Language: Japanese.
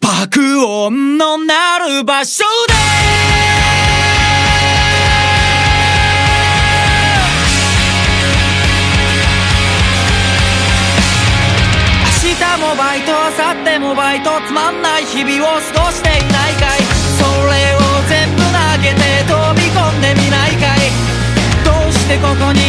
爆音の鳴る場所で。明日もバイト明後日もバイトつまんない日々を過ごしていないかい。それを全部投げて飛び込んでみないかい。どうしてここに